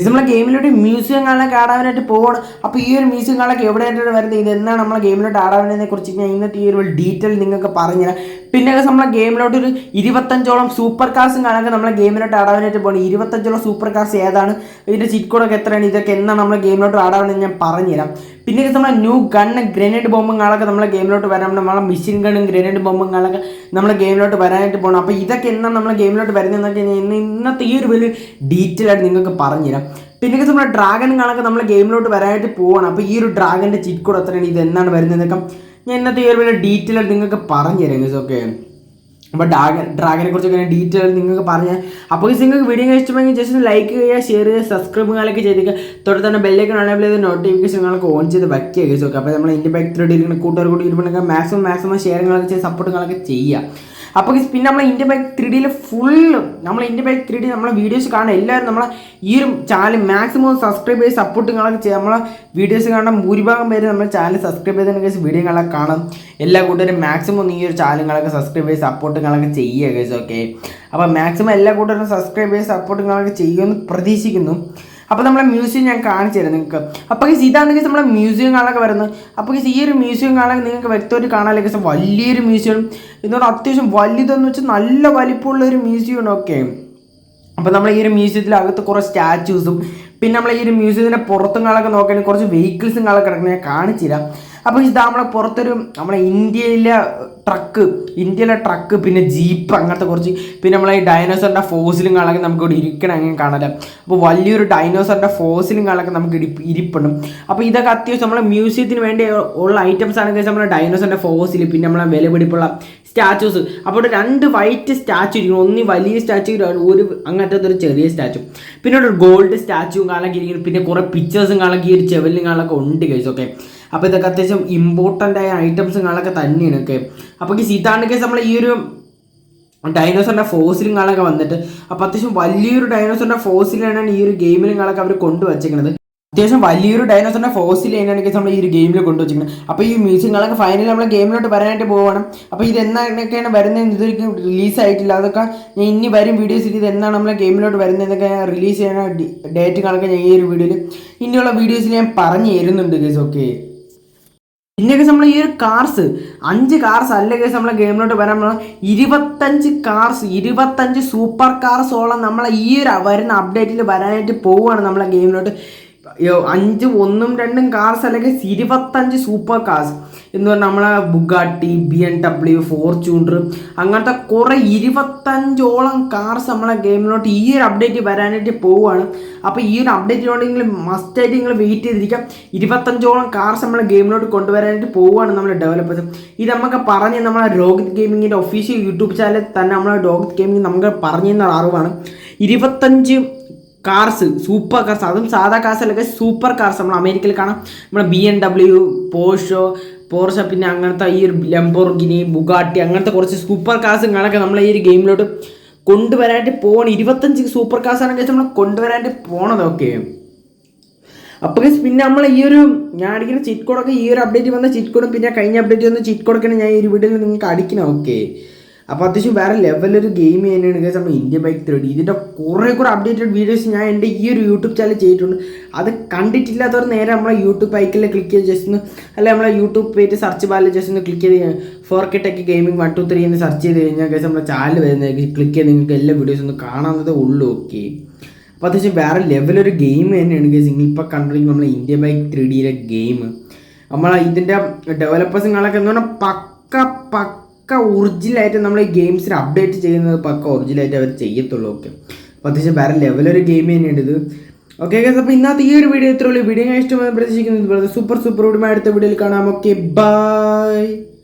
നമ്മളെ ഗെയിമിലോട്ട് മ്യൂസിയം കാണാൻ ആടാനായിട്ട് പോകണം അപ്പോൾ ഈ ഒരു മ്യൂസിയം കാണാൻ എവിടെയായിട്ടാണ് വരുന്നത്? ഇത് എന്നാണ് നമ്മളെ ഗെയിമിലോട്ട് ആടാവുന്നതിനെ കുറിച്ച് ഞാൻ ഇന്നത്തെ ഈ ഒരു ഡീറ്റെയിൽ നിങ്ങൾക്ക് പറഞ്ഞുതരാം പിന്നെ നമ്മളെ ഗെയിമിലോട്ട് ഒരു ഇരുപത്തഞ്ചോളം സൂപ്പർ കാർസും കാണാൻ നമ്മളെ ഗെയിമിലോട്ട് ആടാനായിട്ട് പോകണം ഇരുപത്തഞ്ചോളം സൂപ്പർ കാർസ് ഏതാണ്? ഇതിന്റെ ചിറ്റ്കോഡൊക്കെ എത്രയാണ്? ഇതൊക്കെ എന്നാണ് നമ്മളെ ഗെയിമിലോട്ട് ആടാവണമെന്ന് ഞാൻ പറഞ്ഞുതരാം. പിന്നെ നമ്മളെ ന്യൂ ഗണ്ണ് ഗ്രനേഡ് ബോംബും കാണൊക്കെ നമ്മളെ ഗെയിമിലോട്ട് വരാൻ നമ്മളെ മെഷീൻ ഗണ്ണും ഗ്രനേഡ് ബോംബും കാണൊക്കെ നമ്മളെ ഗെയിമിലോട്ട് വരാനായിട്ട് പോകണം അപ്പോൾ ഇതൊക്കെ എന്നാണ് നമ്മളെ ഗെയിമിലോട്ട് വരുന്നതെന്നൊക്കെ ഇന്ന് ഇന്നത്തെ ഈ ഒരു വലിയ ഡീറ്റെയിൽ ആയിട്ട് നിങ്ങൾക്ക് പറഞ്ഞുതരാം. പിന്നെ നമ്മളെ ഡ്രാഗൺ കാണൊക്കെ നമ്മളെ ഗെയിമിലോട്ട് വരാനായിട്ട് പോകണം അപ്പോൾ ഈ ഒരു ഡ്രാഗന്റെ ചിറ്റ് കൂടെ എത്രയാണ്? ഇത് എന്നാണ് വരുന്നതെന്നൊക്കെ ഞാൻ ഇന്നത്തെ ഈ ഒരു വലിയ ഡീറ്റെയിൽ ആയിട്ട് നിങ്ങൾക്ക് പറഞ്ഞുതരാം ഗൈസ് ഓക്കെ അപ്പോൾ ഡ്രാഗൻ ഡ്രാഗനെ കുറിച്ചൊക്കെ ഞാൻ ഡീറ്റെയിൽ നിങ്ങൾക്ക് പറഞ്ഞു അപ്പോൾ ഇത് നിങ്ങൾക്ക് വീഡിയോ ഇഷ്ടമെങ്കിൽ ജസ്റ്റ് ലൈക്ക് ചെയ്യുക ഷെയർ ചെയ്യുക സബ്സ്ക്രൈബ് ചെയ്യാനൊക്കെ ചെയ്തേക്കുക തൊട്ട് തന്നെ ബെല്ലേക്ക് അണേബിൾ ചെയ്ത് നോട്ടിഫിക്കേഷൻ നിങ്ങൾക്ക് ഓൺ ചെയ്ത് വയ്ക്കുക ഗൈസ് ഓക്കെ അപ്പോൾ നമ്മൾ ഇന്ത്യ ബൈക്ക് ത്രീ ഇരിക്കുന്ന കൂട്ടുകാർ കൂടി ഇരുപതൊക്കെ മാക്സിമം മാക്സിമം ഷെയറുകളൊക്കെ ചെയ്ത് സപ്പോർട്ടുകളൊക്കെ ചെയ്യുക. അപ്പോൾ പിന്നെ നമ്മൾ ഇന്ത്യ ബൈക്ക് ത്രീ ഡിയിൽ ഫുള്ള് നമ്മൾ ഇന്ത്യ ബൈക്ക് ത്രീ ഡി നമ്മളെ വീഡിയോസ് കാണാൻ എല്ലാവരും നമ്മളെ ഈ ഒരു ചാനൽ മാക്സിമം സബ്സ്ക്രൈബ് ചെയ്ത് കാണാൻ ചെയ്യാം. നമ്മളെ വീഡിയോസ് കാണാൻ ഭൂരിഭാഗം പേര് നമ്മുടെ ചാനൽ സബ്സ്ക്രൈബ് ചെയ്തതിന് കേസ് കാണാൻ കാണാം. എല്ലാ കൂട്ടരും മാക്സിമം ഈ ഒരു ചാനലുകളൊക്കെ സബ്സ്ക്രൈബ് ചെയ്ത് കാണാൻ ചെയ്യുക കേസ് ഓക്കെ അപ്പോൾ മാക്സിമം എല്ലാ കൂട്ടരും സബ്സ്ക്രൈബ് ചെയ്ത് കാണാൻ ചെയ്യുമെന്ന് പ്രതീക്ഷിക്കുന്നു. അപ്പോൾ നമ്മളെ മ്യൂസിയം ഞാൻ കാണിച്ചു തരാം നിങ്ങൾക്ക്. അപ്പോൾ guys ഇതാണെങ്കിൽ നമ്മളെ മ്യൂസിയം കാണാനൊക്കെ വരുന്നത്. അപ്പോൾ ഈ ഒരു മ്യൂസിയം കാണാൻ നിങ്ങൾക്ക് വ്യക്തമായിട്ട് കാണാനൊക്കെ guys? വലിയൊരു മ്യൂസിയം. ഇന്നോട് അത്യാവശ്യം വലുതെന്ന് വെച്ചാൽ നല്ല വലിപ്പമുള്ള ഒരു മ്യൂസിയമാണ് ഓക്കെ അപ്പോൾ നമ്മൾ ഈ ഒരു മ്യൂസിയത്തിലകത്ത് കുറേ സ്റ്റാച്യൂസും പിന്നെ നമ്മൾ ഈ ഒരു മ്യൂസിയത്തിന്റെ പുറത്തും കാണൊക്കെ നോക്കുകയാണെങ്കിൽ കുറച്ച് വെഹിക്കിൾസും കാണൊക്കെ കിടക്കുന്നത് ഞാൻ കാണിച്ചു തരാം. അപ്പോൾ ഇത് നമ്മളെ പുറത്തൊരു നമ്മളെ ഇന്ത്യയിലെ ട്രക്ക് ഇന്ത്യയിലെ ട്രക്ക് പിന്നെ ജീപ്പ് അങ്ങനത്തെ കുറച്ച് പിന്നെ നമ്മളെ ഈ ഡൈനോസറിന്റെ ഫോസിലും കാണാൻ നമുക്ക് ഇവിടെ ഇരിക്കണം അങ്ങനെ കാണാം അപ്പോൾ വലിയൊരു ഡൈനോസറിന്റെ ഫോസിലും കാണാൻ നമുക്ക് ഇരിപ്പണം ഇരിപ്പുണ്ട്. അപ്പോൾ ഇതൊക്കെ അത്യാവശ്യം നമ്മളെ മ്യൂസിയത്തിന് വേണ്ടി ഉള്ള ഐറ്റംസ് ആണെങ്കിൽ നമ്മളെ ഡൈനോസറിന്റെ ഫോസിൽ പിന്നെ നമ്മളെ വിലപിടിപ്പുള്ള സ്റ്റാച്യൂസ് അപ്പോൾ ഇവിടെ രണ്ട് വൈറ്റ് സ്റ്റാച്ചു ഇരിക്കുന്നു. ഒന്ന് വലിയ സ്റ്റാച്ചു ഒരു അങ്ങനത്തെ ഒരു ചെറിയ സ്റ്റാച്ചു പിന്നെ ഒരു ഗോൾഡ് സ്റ്റാച്ചുവും കാണാൻ ഇരിക്കുന്നു. പിന്നെ കുറേ പിക്ചേഴ്സും കാണാൻ ഒരു ചെവലിനും കാണാൻ ഉണ്ട് കേസ് ഓക്കെ അപ്പോൾ ഇതൊക്കെ അത്യാവശ്യം ഇമ്പോർട്ടന്റ് ആയ ഐറ്റംസും കാണാനൊക്കെ തന്നെയാണ് ഒക്കെ അപ്പോൾ ഈ സീതാണ്ട് കേസ് നമ്മൾ ഈ ഒരു ഡൈനോസറിന്റെ ഫോസിലും കാണൊക്കെ വന്നിട്ട് അപ്പോൾ അത്യാവശ്യം വലിയൊരു ഡൈനോസറിന്റെ ഫോസിലാണ് ഈ ഒരു ഗെയിമിലും കാണൊക്കെ അവർ കൊണ്ടുവച്ചേക്കുന്നത് അത്യാവശ്യം വലിയൊരു ഡയനോസറിന്റെ ഫോസിൽ തന്നെയാണ് നമ്മൾ ഈ ഒരു ഗെയിമിൽ കൊണ്ടുവച്ചിരിക്കുന്നത്. അപ്പോൾ ഈ മ്യൂസിയങ്ങളൊക്കെ ഫൈനലി നമ്മൾ ഗെയിമിലോട്ട് വരാനായിട്ട് പോകണം അപ്പോൾ ഇത് എന്നൊക്കെയാണ് വരുന്നത്? ഇതൊരിക്കലും റിലീസ് ആയിട്ടില്ല. അതൊക്കെ ഞാൻ ഇനി വരും വീഡിയോസിൽ ഇത് എന്നാണ് നമ്മളെ ഗെയിമിലോട്ട് ഞാൻ റിലീസ് ചെയ്യുന്ന ഡേറ്റ് കണക്ക് ഞാൻ ഈ ഒരു വീഡിയോയിൽ ഇനിയുള്ള വീഡിയോസിൽ ഞാൻ പറഞ്ഞു തരുന്നുണ്ട് ഗേസ് ഓക്കെ പിന്നെ കേസ് നമ്മൾ ഈ ഒരു കാർസ് അഞ്ച് കാർസ് അല്ല കേസ് നമ്മളെ ഗെയിമിലോട്ട് വരാൻ ഇരുപത്തഞ്ച് കാർസ് ഇരുപത്തഞ്ച് സൂപ്പർ കാർസോളം നമ്മളെ ഈ ഒരു വരുന്ന അപ്ഡേറ്റിൽ വരാനായിട്ട് പോവുകയാണ് നമ്മളെ ഗെയിമിലോട്ട് അഞ്ച് ഒന്നും രണ്ടും കാർസ് അല്ലെങ്കിൽ ഇരുപത്തഞ്ച് സൂപ്പർ കാർസ് എന്ന് പറഞ്ഞാൽ നമ്മളെ Bugatti B M W Fortuner അങ്ങനത്തെ കുറേ ഇരുപത്തഞ്ചോളം കാർസ് നമ്മളെ ഗെയിമിലോട്ട് ഈ ഒരു അപ്ഡേറ്റ് വരാനായിട്ട് പോവുകയാണ്. അപ്പോൾ ഈ ഒരു അപ്ഡേറ്റിനോട് നിങ്ങൾ മസ്റ്റായിട്ട് നിങ്ങൾ വെയിറ്റ് ചെയ്തിരിക്കാം. ഇരുപത്തഞ്ചോളം കാർസ് നമ്മളെ ഗെയിമിലോട്ട് കൊണ്ടുവരാനായിട്ട് പോവുകയാണ് നമ്മൾ ഡെവലപ്പേഴ്സ് ഇത് നമുക്ക് പറഞ്ഞ് നമ്മളെ രോഹിത് ഗെയിമിങ്ങിന്റെ ഒഫീഷ്യൽ യൂട്യൂബ് ചാനലിൽ തന്നെ നമ്മളെ രോഹിത് ഗെയിമിംഗ് നമുക്ക് പറഞ്ഞു തന്ന അറിവാണ് ഇരുപത്തഞ്ച് കാർസ് സൂപ്പർ കാർസ് അതും സാധാ കാർസ് അല്ലെങ്കിൽ സൂപ്പർ കാർസ് നമ്മൾ അമേരിക്കയിൽ കാണാം. നമ്മുടെ B M W Porsche Porsche പിന്നെ അങ്ങനത്തെ ഈ ഒരു ലംബോർഗിനി ബുഗാട്ടി അങ്ങനത്തെ കുറച്ച് സൂപ്പർ കാർസുകളൊക്കെ നമ്മൾ ഈ ഒരു ഗെയിമിലോട്ട് കൊണ്ടുവരാനായിട്ട് പോകണം ഇരുപത്തഞ്ച് സൂപ്പർ കാർസ് ആണെങ്കിൽ നമ്മൾ കൊണ്ടുവരാനായിട്ട് പോണതൊക്കെ അപ്പോൾ guys, പിന്നെ നമ്മൾ ഈ ഒരു ഞാൻ അടിക്കുന്ന ചിറ്റ് കോഡൊക്കെ ഈ ഒരു അപ്ഡേറ്റ് വന്ന ചിറ്റ് കോഡും പിന്നെ കഴിഞ്ഞ അപ്ഡേറ്റ് വന്ന ചിറ്റ് കോഡൊക്കെയാണ് ഞാൻ ഈ ഒരു വീഡിയോയിൽ നിങ്ങൾക്ക് അടിക്കണം ഓക്കെ അപ്പോൾ അത്യാവശ്യം വേറെ ലെവലൊരു ഗെയിം തന്നെയാണ് കേസ് നമ്മൾ ഇന്ത്യ ബൈക്ക് ത്രീ ഇതിന്റെ കുറേ കുറേ അപ്ഡേറ്റഡ് വീഡിയോസ് ഞാൻ എന്റെ ഈ ഒരു യൂട്യൂബ് ചാനൽ ചെയ്തിട്ടുണ്ട്. അത് കണ്ടിട്ടില്ലാത്തവർ നേരെ നമ്മളെ യൂട്യൂബ് ബൈക്കിൽ ക്ലിക്ക് ചെയ്ത് ജസ്റ്റ് ഒന്ന് അല്ലെ നമ്മളെ യൂട്യൂബ് പേജ് സെർച്ച് ബാറിൽ ജസ്റ്റ് ഒന്ന് ക്ലിക്ക് ചെയ്ത് four K tech gaming one two three എന്ന് സെർച്ച് ചെയ്ത് കഴിഞ്ഞാൽ കേസ് നമ്മുടെ ചാനൽ വരുന്നത് ക്ലിക്ക് ചെയ്ത് നിങ്ങൾക്ക് എല്ലാ വീഡിയോസും ഒന്ന് കാണാവുന്നതേ ഉള്ളൂ. ഓക്കെ അപ്പോൾ അത്യാവശ്യം വേറെ ലെവലൊരു ഗെയിം തന്നെയാണ് കേസ് നിങ്ങളിപ്പോൾ കണ്ടിരിക്കും നമ്മളെ ഇന്ത്യ ബൈക്ക് ത്രീ ഡിയിലെ ഗെയിം നമ്മളെ ഇതിന്റെ ഡെവലപ്പേഴ്സുകളൊക്കെ എന്ന് പറഞ്ഞാൽ പക്ക പക്ക ഒറിജിനലായിട്ട് നമ്മൾ ഈ ഗെയിംസിന് അപ്ഡേറ്റ് ചെയ്യുന്നത് പക്ക ഒറിജിനലായിട്ട് അവർ ചെയ്യത്തുള്ളൂ ഓക്കെ അപ്പോൾ അത്യാവശ്യം വേറെ ലെവലൊരു ഗെയിം തന്നെയാണ് ഇത്. ഓക്കെ ഗസ് അപ്പോൾ ഇന്നത്തെ ഈ ഒരു വീഡിയോ ഇത്രയുള്ളൂ വീഡിയോ ഞാൻ ഇഷ്ടമായി പ്രതീക്ഷിക്കുന്നത് സൂപ്പർ സൂപ്പർ വീഡിയോ അടുത്ത വീഡിയോയിൽ കാണാം. Okay bye